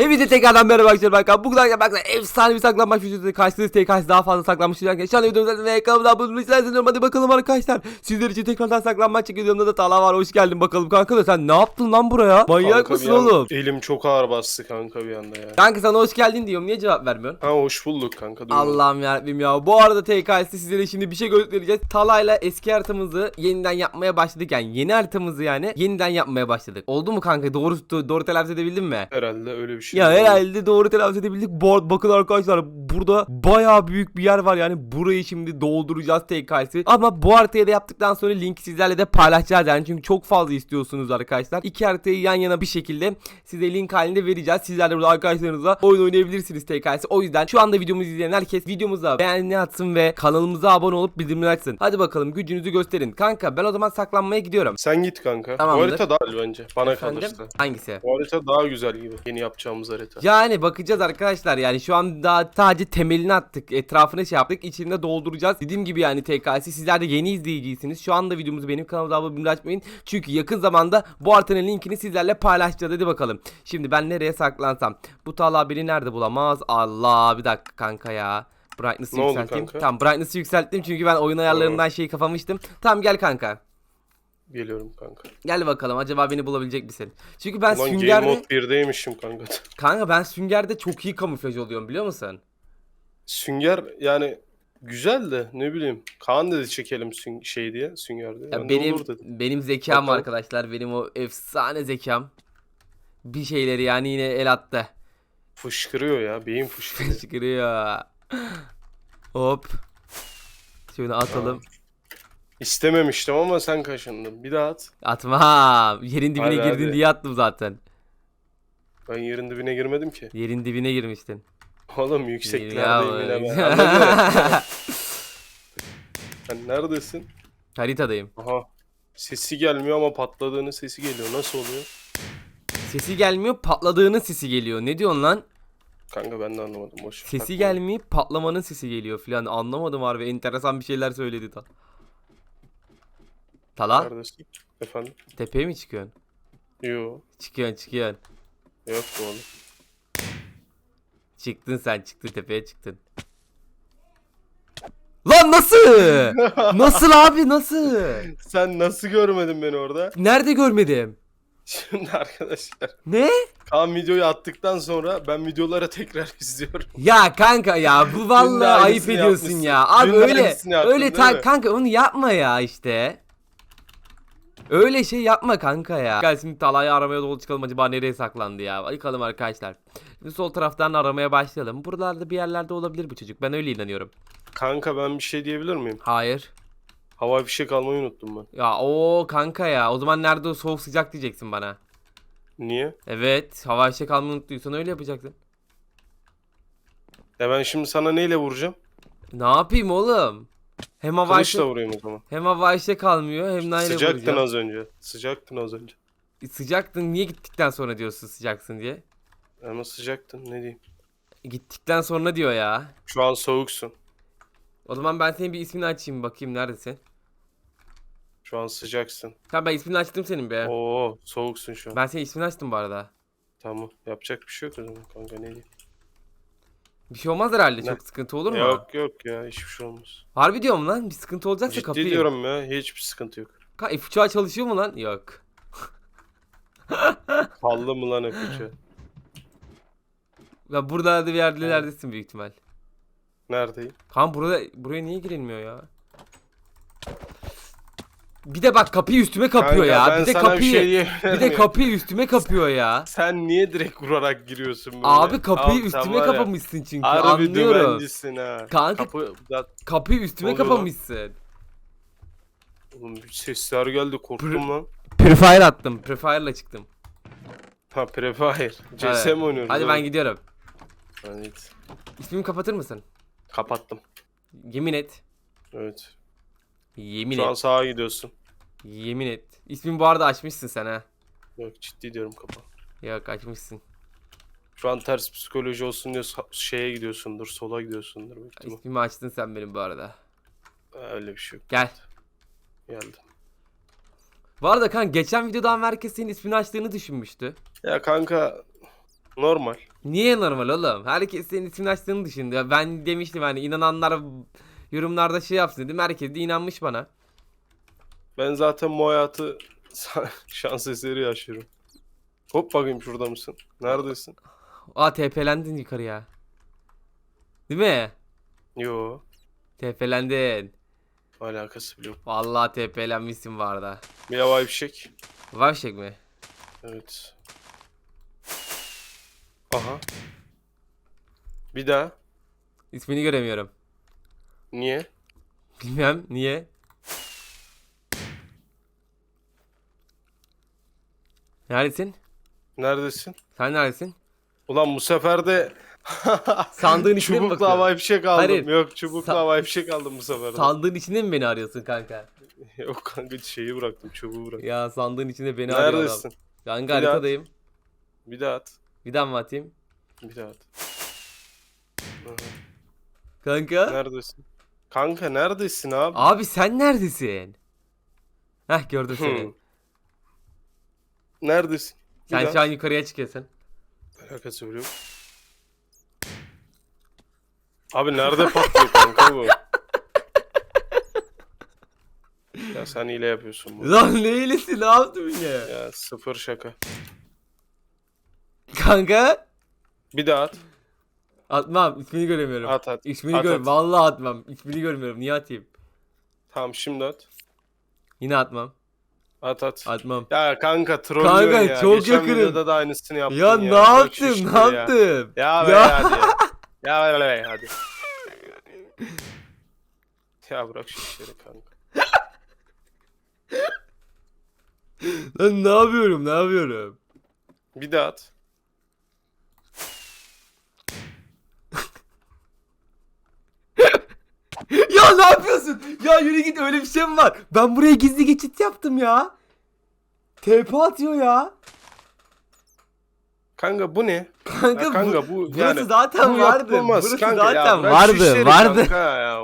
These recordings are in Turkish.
Hepinize tekrardan merhaba arkadaşlar Kaan. Bugün arkadaşlar efsane bir saklanmaç videosu karşınızda TKS daha fazla saklanmış videolar. Şu an videomuzda ve kanalımda abone olmayı hadi bakalım arkadaşlar. Sizler için tekrardan saklanmaç çekiyor. Yanımda da Talha var. Hoş geldin bakalım kanka da sen ne yaptın lan buraya? Manyak Kanka mısın oğlum? Elim çok ağır bastı kanka bir anda ya. Kanka sana hoş geldin diyorum. Niye cevap vermiyorsun? Ha hoş bulduk kanka. Allah'ım yarabbim ya. Bu arada TKS'te sizlere şimdi bir şey göstereceğiz. Tala'yla eski haritamızı yeniden yapmaya başladık. Yani yeni haritamızı yani yeniden yapmaya başladık. Oldu mu kanka? Doğru doğru telaffuz edebildin mi? Herhalde öyle bir şey. Ya herhalde doğru telaffuz edebildik. Bu bakın arkadaşlar burada bayağı büyük bir yer var yani burayı şimdi dolduracağız TKS'i. Ama bu haritayı da yaptıktan sonra linki sizlerle de paylaşacağız yani çünkü çok fazla istiyorsunuz arkadaşlar. İki haritayı yan yana bir şekilde size link halinde vereceğiz. Sizler de burada arkadaşlarınızla oyun oynayabilirsiniz TKS'i. O yüzden şu anda videomuzu izleyen herkes videomuza beğeni atsın ve kanalımıza abone olup bildirimleri açsın. Hadi bakalım gücünüzü gösterin. Kanka ben o zaman saklanmaya gidiyorum. Sen git kanka. Tamamdır. Bu harita daha iyi bence. Bana Efendim? kalırsa. Hangisi? Bu harita daha güzel gibi. Yeni yapacağımız harita. Yani bakacağız arkadaşlar yani şu an daha sadece temelini attık etrafını şey yaptık içinde dolduracağız. Dediğim gibi yani TKS sizler de yeni izleyiciysiniz. Şu anda videomuzu benim kanalıma abone açmayın çünkü yakın zamanda bu haritanın linkini sizlerle paylaşacağız. Hadi bakalım. Şimdi ben nereye saklansam? Bu Talha beni nerede bulamaz? Allah bir dakika kanka ya. Brightness'ı yükselteyim. Tamam brightness'ı yükselttim çünkü ben oyun ayarlarından şeyi kapamıştım. Tamam gel kanka. Geliyorum kanka. Gel bakalım acaba beni bulabilecek misin? Çünkü ben Ulan Game süngerde Mode 1'deymişim kanka. kanka ben süngerde çok iyi kamuflaj oluyorum biliyor musun? Sünger yani güzel de ne bileyim. Kaan dedi çekelim süng- şey diye sünger diye. Ya de benim benim zekam Bakalım. arkadaşlar benim o efsane zekam. Bir şeyleri yani yine el attı. Fışkırıyor ya. Beyin fışkırıyor. Çıkırıyor. Hop. Şöyle atalım. İstememiştim ama sen kaşındın. Bir daha at. Atmam. Yerin dibine Hadi, girdin hadi. diye attım zaten. Ben yerin dibine girmedim ki. Yerin dibine girmiştin. Oğlum yükseklerdeyim yine ben. Anladın? Sen neredesin? Haritadayım. Aha. Sesi gelmiyor ama patladığının sesi geliyor. Nasıl oluyor? Sesi gelmiyor patladığının sesi geliyor. Ne diyorsun lan? Kanka ben de anlamadım. Boş. ver, Sesi takma. gelmeyip patlamanın sesi geliyor filan. Anlamadım harbi. Enteresan bir şeyler söyledi ta. Tala Neredesin? Efendim? tepeye mi çıkıyorsun? Yo. Çıkıyorsun çıkıyorsun. Yok bu oğlum. Çıktın sen çıktın tepeye çıktın. Lan nasıl? nasıl abi nasıl? Sen nasıl görmedin beni orada? Nerede görmedim? Şimdi arkadaşlar. Ne? Kaan videoyu attıktan sonra ben videolara tekrar izliyorum. Ya kanka ya bu Dün de vallahi ayıp aynısını ediyorsun yapmışsın. ya. Abi Dün de öyle aynısını yaptın, öyle değil ta- mi? kanka onu yapma ya işte. Öyle şey yapma kanka ya. Gel şimdi Talay'ı aramaya doğru çıkalım acaba nereye saklandı ya. Bakalım arkadaşlar. Şimdi sol taraftan aramaya başlayalım. Buralarda bir yerlerde olabilir bu çocuk. Ben öyle inanıyorum. Kanka ben bir şey diyebilir miyim? Hayır. Havai fişek almayı unuttum ben. Ya o kanka ya. O zaman nerede o soğuk sıcak diyeceksin bana. Niye? Evet. Hava fişek almayı unuttuysan öyle yapacaksın. Ya ben şimdi sana neyle vuracağım? Ne yapayım oğlum? Hem Kılıçla fişek, vurayım o zaman. hem hava fişek kalmıyor hem neyle Sıcaktın vuracağım. az önce. Sıcaktın az önce. Sıcaktın niye gittikten sonra diyorsun sıcaksın diye. Ama sıcaktın ne diyeyim. Gittikten sonra diyor ya. Şu an soğuksun. O zaman ben senin bir ismini açayım bakayım neredesin. Şu an sıcaksın. Tamam ben ismini açtım senin be. Oo soğuksun şu an. Ben senin ismini açtım bu arada. Tamam. Yapacak bir şey yok o zaman kanka ne diyeyim. Bir şey olmaz herhalde Ne? çok sıkıntı olur mu? Yok yok ya hiçbir şey olmaz. Harbi diyorum lan bir sıkıntı olacaksa Ciddi kapıyı. diyorum ya hiçbir sıkıntı yok. Ka F3'a çalışıyor mu lan? Yok. Kaldı mı lan öpücü? Ya burada bir yerde neredesin büyük ihtimal. Neredeyim? Kan burada buraya niye girilmiyor ya? Bir de bak kapıyı üstüme kapıyor Kanka, ya. ben Bir de sana kapıyı bir şey bir de miyim? kapıyı üstüme kapıyor ya. Sen niye direkt vurarak giriyorsun böyle? Abi kapıyı Al, sen üstüme var ya, kapamışsın çünkü Harbi anlıyorum. dümencisin ha. Kanka- Kapı... Ya, Kapıyı üstüme oluyor lan? kapamışsın. oğlum bir sesler geldi korktum lan. Prefire attım. Prefire'la çıktım. Ha Prefire. CS Evet. mi oynuyoruz? Hadi ben gidiyorum. Hadi git. İsmimi kapatır mısın? Kapattım. Yemin et. Evet. Yemin Şu an et. sağa gidiyorsun. Yemin et. İsmimi bu arada açmışsın sen ha. Yok ciddi diyorum kapa. Yok açmışsın. Şu an ters psikoloji olsun diye sa- şeye gidiyorsundur, sola gidiyorsundur. büyük ihtimal. İsmimi açtın sen benim bu arada. Öyle bir şey yok. Gel. Geldim. Bu arada kan geçen videodan herkes senin ismini açtığını düşünmüştü. Ya kanka normal. Niye normal oğlum? Herkes senin ismini açtığını düşündü. Ben demiştim hani inananlar yorumlarda şey yapsın dedim. Herkes de inanmış bana. Ben zaten bu hayatı şans eseri yaşıyorum. Hop bakayım şurada mısın? Neredesin? Aa TP'lendin yukarıya. Değil mi? Yo. TP'lendin. Alakası bile yok. Vallahi TP'lenmişsin bu arada. Bir havai fişek. Vavşek mi? Evet. Aha. Bir daha. İsmini göremiyorum. Niye? Bilmem niye. Neredesin? Neredesin? Sen neredesin? Ulan bu sefer de Sandığın içine mi çubukla bakıyorsun? havai fişek aldım. Hayır. Yok çubukla Sa- havai fişek aldım bu sefer de. Sandığın içinde mi beni arıyorsun kanka? Yok kanka şeyi bıraktım çubuğu bıraktım. Ya sandığın içinde beni arıyor adam. Neredesin? Kanka Bir daha- haritadayım. Bir daha at. Bir daha mı atayım? Bir daha at. Aha. Kanka. Neredesin? Kanka neredesin abi? Abi sen neredesin? Heh gördüm seni. Hı. Neredesin? Bir Sen daha. şu an yukarıya çıkıyorsun. Alakası bile yok. Abi nerede patlıyor kanka bu? ya sen hile yapıyorsun bu. Lan ne iyilesi ne yaptın ya? Ya sıfır şaka. Kanka. Bir daha at. Atmam ismini göremiyorum. At at. İsmini At, gör. at. Vallahi atmam. İsmini görmüyorum. Niye atayım? Tamam şimdi at. Yine atmam. At at. Atmam. Ya kanka trollüyor Kanka, ya. çok Geçen yakınım. videoda da aynısını yaptın Ya, ya. ne yaptım? işleri Ne ya. yaptım? Ya be Ya. hadi. Ya be be hadi. Ya bırak şu işleri kanka. Lan ne yapıyorum? Ne yapıyorum? Bir daha at. ya ne yapıyorsun? Ya yürü git öyle bir şey mi var? Ben buraya gizli geçit yaptım ya. TP atıyor ya. Kanka bu ne? Kanka, Ya kanka bu, bu burası yani zaten bu vardı. Burası kanka ya. zaten şu vardı. Vardı. Kanka ya.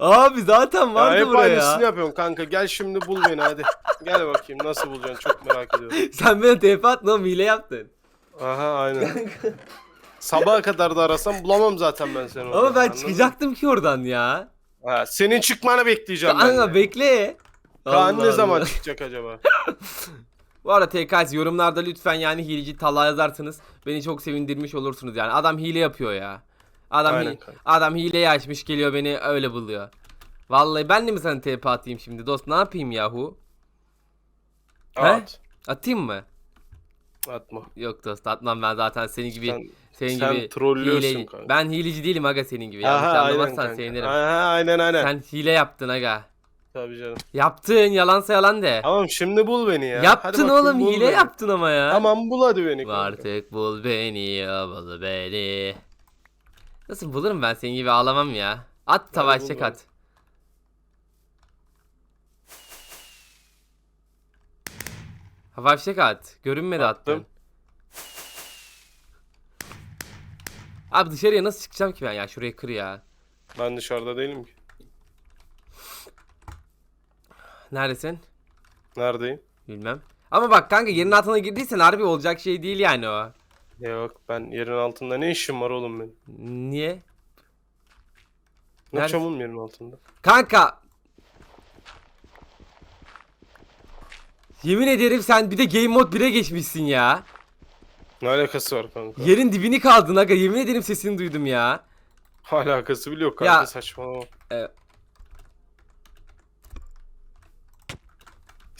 Abi zaten vardı ya hep buraya. aynısını yapıyorsun kanka. Gel şimdi bul beni hadi. Gel bakayım nasıl bulacaksın çok merak ediyorum. Sen bana TP atma hile yaptın. Aha aynen. Sabaha kadar da arasam bulamam zaten ben seni. Ama ben anladın mı? çıkacaktım ki oradan ya. Ha, senin çıkmanı bekleyeceğim ben. Kanka de. bekle. Kaan Allah ne zaman Allah. çıkacak acaba? Bu arada TKS yorumlarda lütfen yani hileci talla yazarsınız. Beni çok sevindirmiş olursunuz yani. Adam hile yapıyor ya. Adam Aynen hi- kanka. adam hileyi açmış geliyor beni öyle buluyor. Vallahi ben de mi sana TP atayım şimdi dost ne yapayım yahu? He? At. Atayım mı? Atma. Yok dost atmam ben zaten senin gibi Sen, senin sen gibi trollüyorsun hile- kanka. Ben hileci değilim aga senin gibi. Yanlış Aha, aynen anlamazsan kanka. sevinirim. Aha, aynen aynen. Sen hile yaptın aga. Tabii canım. Yaptın yalansa yalan de. Tamam şimdi bul beni ya. Hadi yaptın bakayım, oğlum bul hile beni. yaptın ama ya. Tamam bul hadi beni. kanka. Artık bul beni ya bul beni. Nasıl bulurum ben senin gibi ağlamam ya. At tava bul çek beni. at. Hava fişek at. Görünmedi Attım. attın. Abi dışarıya nasıl çıkacağım ki ben ya? Şurayı kır ya. Ben dışarıda değilim ki. Neredesin? Neredeyim? Bilmem. Ama bak kanka yerin altına girdiysen harbi olacak şey değil yani o. Yok ben yerin altında ne işim var oğlum benim? Niye? Ne Nerede? yapacağım oğlum yerin altında? Kanka. Yemin ederim sen bir de Game Mode 1'e geçmişsin ya. Ne alakası var kanka? Yerin dibini kaldın aga. Yemin ederim sesini duydum ya. Alakası bile yok kanka Ya- saçmalama. E,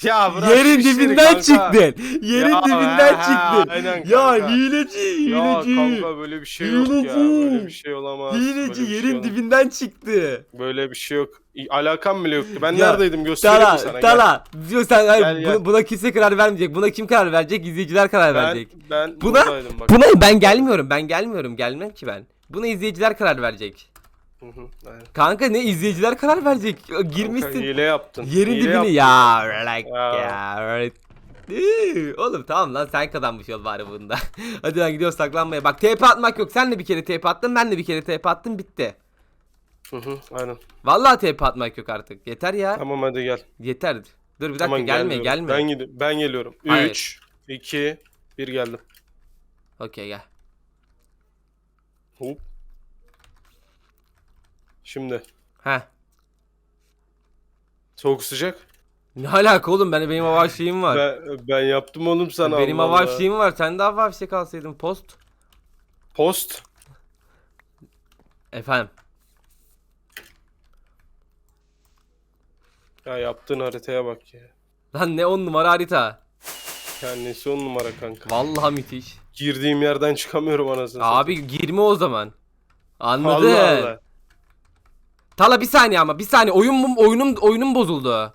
Ya bırak yerin işleri dibinden kanka. çıktın. Yerin Ya, dibinden ha, çıktın. aynen ya kanka. hileci, Ya hileci. kanka böyle bir şey yok ya. Hileci. Böyle bir şey olamaz. böyle hileci bir şey yerin olamaz. dibinden çıktı. Böyle bir şey yok. İ- Alakam bile yoktu. Ben Ya, neredeydim göstereyim mi sana? Tala, Gel. Tala. Diyor sen hayır, Gel, gel. buna, buna kimse karar vermeyecek. Buna kim karar verecek? İzleyiciler karar Ben, verecek. ben Buna- buradaydım bak. Buna ben gelmiyorum. Ben gelmiyorum. Gelmem ki ben. Buna izleyiciler karar verecek. Hı hı, aynen. Kanka ne izleyiciler karar verecek. Kanka, Girmişsin. hile yaptın. Yerin Hile dibini yaptın. ya like Ya. ya. right. Iıı, Oğlum tamam lan sen kazanmış ol bari bunda. Hadi lan gidiyoruz saklanmaya. Bak TP atmak yok. Sen de bir kere TP attın. Ben de bir kere TP attım. Bitti. Hı hı, aynen. Vallahi TP atmak yok artık. Yeter ya. Tamam hadi gel. Yeter. Dur bir dakika Tamam, gelme gelmiyorum. gelme. Ben, gidi- ben geliyorum. Hayır. 3, 2, 1 geldim. Okey gel. Hop. Şimdi. Heh. Soğuk sıcak. Ne alaka oğlum ben benim hava şeyim var. Ben, ben yaptım oğlum sana. benim Allah hava şeyim var. Sen de hava fişek alsaydın post. Post. Efendim. Ya yaptığın haritaya bak ya. Lan ne on numara harita. Kendisi on numara kanka. Vallahi müthiş. Girdiğim yerden çıkamıyorum anasını satayım. Abi girme o zaman. Anladın? Allah Allah. Tala bir saniye ama bir saniye oyun oyunum oyunum bozuldu.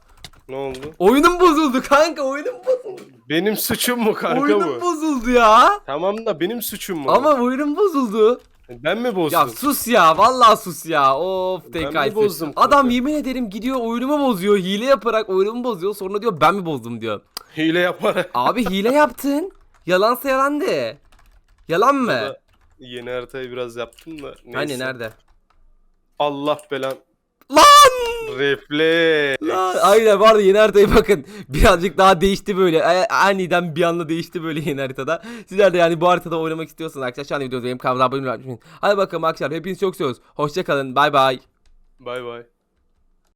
Ne oldu? Oyunum bozuldu kanka oyunum bozuldu. Benim suçum mu kanka oyunum bu? bozuldu ya. Tamam da benim suçum mu? Ama oyunum bozuldu. Ben mi bozdum? Ya sus ya vallahi sus ya. Of Ben tek mi ayısı. bozdum Adam kanka? yemin ederim gidiyor oyunumu bozuyor. Hile yaparak oyunumu bozuyor. Sonra diyor ben mi bozdum diyor. Hile yaparak. Abi hile yaptın. Yalansa yalan de. Yalan mı? Yeni haritayı biraz yaptım da. Neyse. Hani nerede? Allah belan. Lan! Refleks. Lan, Aynen vardı yeni haritaya bakın. Birazcık daha değişti böyle. A- Aniden bir anda değişti böyle yeni haritada. Sizler de yani bu haritada oynamak istiyorsanız arkadaşlar şu an videoda benim kanalıma abone olmayı unutmayın. Hadi bakalım arkadaşlar hepinizi çok seviyoruz. Hoşçakalın. Bay bay. Bay bay.